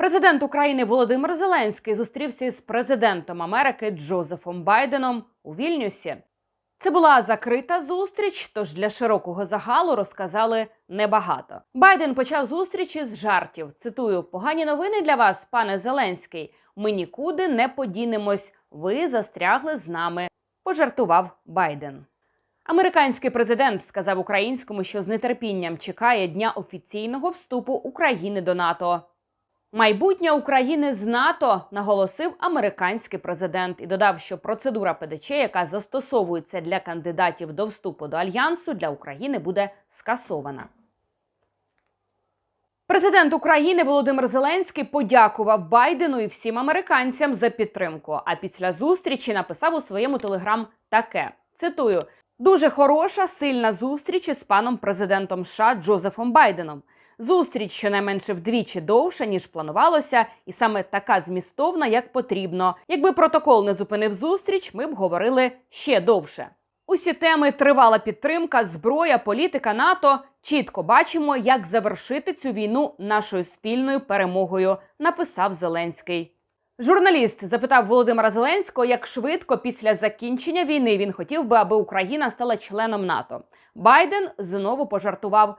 Президент України Володимир Зеленський зустрівся з президентом Америки Джозефом Байденом у Вільнюсі. Це була закрита зустріч, тож для широкого загалу розказали небагато. Байден почав зустріч із жартів. Цитую: погані новини для вас, пане Зеленський. Ми нікуди не подінемось. Ви застрягли з нами. Пожартував Байден. Американський президент сказав українському, що з нетерпінням чекає дня офіційного вступу України до НАТО. Майбутнє України з НАТО наголосив американський президент і додав, що процедура ПДЧ, яка застосовується для кандидатів до вступу до альянсу, для України буде скасована. Президент України Володимир Зеленський подякував Байдену і всім американцям за підтримку. А після зустрічі написав у своєму телеграм таке: цитую: дуже хороша, сильна зустріч із паном президентом США Джозефом Байденом. Зустріч щонайменше вдвічі довша, ніж планувалося, і саме така змістовна, як потрібно. Якби протокол не зупинив зустріч, ми б говорили ще довше. Усі теми тривала підтримка, зброя, політика НАТО. Чітко бачимо, як завершити цю війну нашою спільною перемогою, написав Зеленський. Журналіст запитав Володимира Зеленського, як швидко після закінчення війни він хотів би, аби Україна стала членом НАТО. Байден знову пожартував.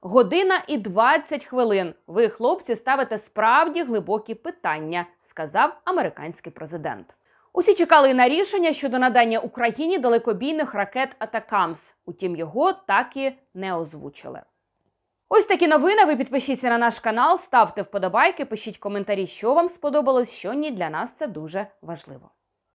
Година і 20 хвилин. Ви, хлопці, ставите справді глибокі питання, сказав американський президент. Усі чекали на рішення щодо надання Україні далекобійних ракет Атакамс. Утім, його так і не озвучили. Ось такі новини. Ви підпишіться на наш канал, ставте вподобайки, пишіть коментарі, що вам сподобалось, що ні. Для нас це дуже важливо.